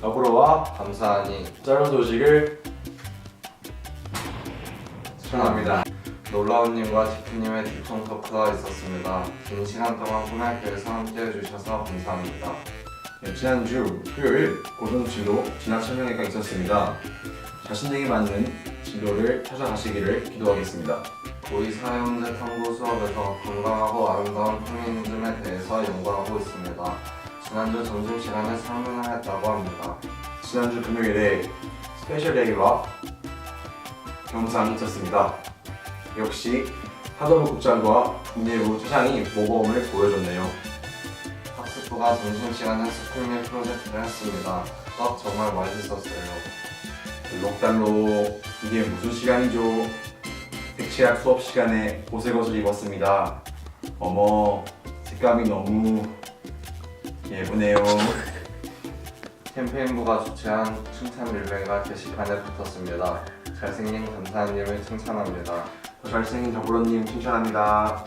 더불어와 감사하니 짧은 소식을 추천합니다. 놀라운님과 지프님의 뒷통 토크가 있었습니다. 긴 시간 동안 꿈할교에서 함께 해 주셔서 감사합니다. 네, 지난주 토요일 고등진로 진학 설명회가 있었습니다. 자신에게 맞는 진로를 찾아가시기를 기도하겠습니다. 고위 사회문제 탐구 수업에서 건강하고 아름다운 페미니즘에 대해서 연구하고 있습니다. 지난주 점심시간에 설문을 했다고 합니다. 지난주 금요일에 스페셜 데이와 경상이 있었습니다. 역시 하더부 국장과 국내부 차장이 모범을 보여줬네요. 학습부가 점심시간에 스쿨밀 프로젝트를 했습니다. 떡 정말 맛있었어요. 록달로 이게 무슨 시간이죠? 색채학 수업 시간에 옷의 것을 입었습니다. 어머 색감이 너무 예쁘네요. 캠페인부가 주최한 칭찬 릴레이가 게시판에 붙었습니다. 잘생긴 감사한님을 칭찬합니다. 더 잘생긴 정보로님 칭찬합니다.